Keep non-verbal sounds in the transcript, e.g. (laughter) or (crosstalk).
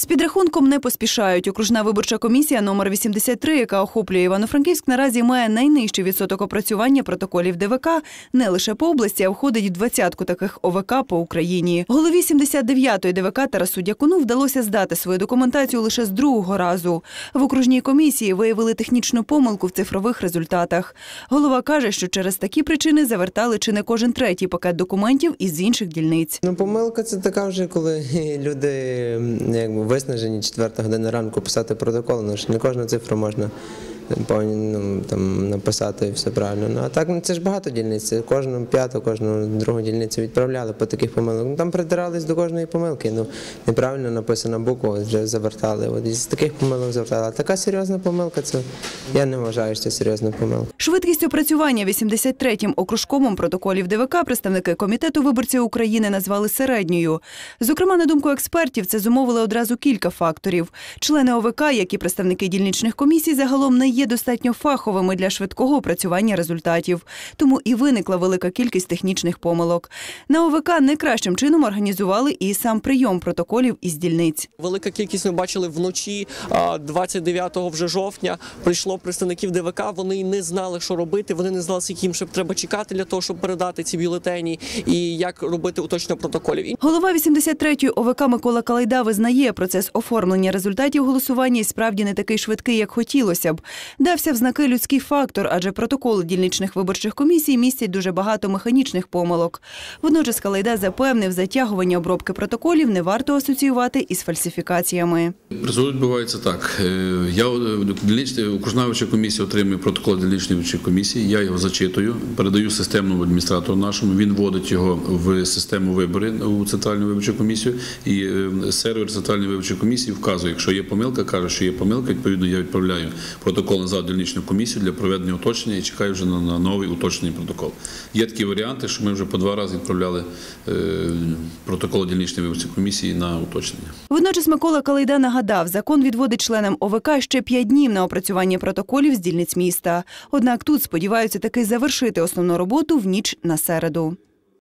З підрахунком не поспішають. Окружна виборча комісія номер 83, яка охоплює Івано-Франківськ, наразі має найнижчий відсоток опрацювання протоколів ДВК не лише по області, а входить в двадцятку таких ОВК по Україні. Голові 79-ї ДВК Тарасу Дякуну вдалося здати свою документацію лише з другого разу. В окружній комісії виявили технічну помилку в цифрових результатах. Голова каже, що через такі причини завертали чи не кожен третій пакет документів із інших дільниць. Ну, помилка це така вже, коли (laughs) люди якби виснажені четверта година ранку писати протокол. Ну ж не кожну цифру можна повні- ну, там, написати все правильно. Ну, а так ну, це ж багато дільниць. Кожну п'яту, кожну другу дільницю відправляли по таких помилок. Ну, там придирались до кожної помилки. Ну, неправильно написана буква, вже завертали. От із таких помилок завертали. А така серйозна помилка, це я не вважаю, що це серйозна помилка. Швидкість опрацювання 83-м окружковим протоколів ДВК представники комітету виборців України назвали середньою. Зокрема, на думку експертів, це зумовили одразу кілька факторів. Члени ОВК, як і представники дільничних комісій, загалом не є достатньо фаховими для швидкого опрацювання результатів. Тому і виникла велика кількість технічних помилок. На ОВК не кращим чином організували і сам прийом протоколів із дільниць. Велика кількість ми бачили вночі, а, 29 вже жовтня. Прийшло представників ДВК. Вони не знали, що робити. Вони не знали, скільки їм ще треба чекати для того, щоб передати ці бюлетені, і як робити уточнення протоколів. Голова 83-ї ОВК Микола Калайда визнає, процес оформлення результатів голосування і справді не такий швидкий, як хотілося б. Дався в знаки людський фактор, адже протоколи дільничних виборчих комісій містять дуже багато механічних помилок. Водночас Калайда запевнив, затягування обробки протоколів не варто асоціювати із фальсифікаціями. Результат відбувається так. Е, Я е, окружна виборча комісія отримує протокол дільничної виборчої комісії. Я його зачитую, передаю системному адміністратору нашому. Він вводить його в систему вибори у центральну виборчу комісію. І е, сервер центральної виборчої комісії вказує, якщо є помилка, каже, що є помилка. Відповідно, я відправляю протокол назад в дільничну комісію для проведення уточнення і чекаю вже на, новий уточнений протокол. Є такі варіанти, що ми вже по два рази відправляли е, протокол дільничної виборчої комісії на уточнення. Водночас Микола Калайда нагадав, закон відводить членам ОВК ще п'ять днів на опрацювання протоколів з дільниць міста. Однак тут сподіваються таки завершити основну роботу в ніч на середу.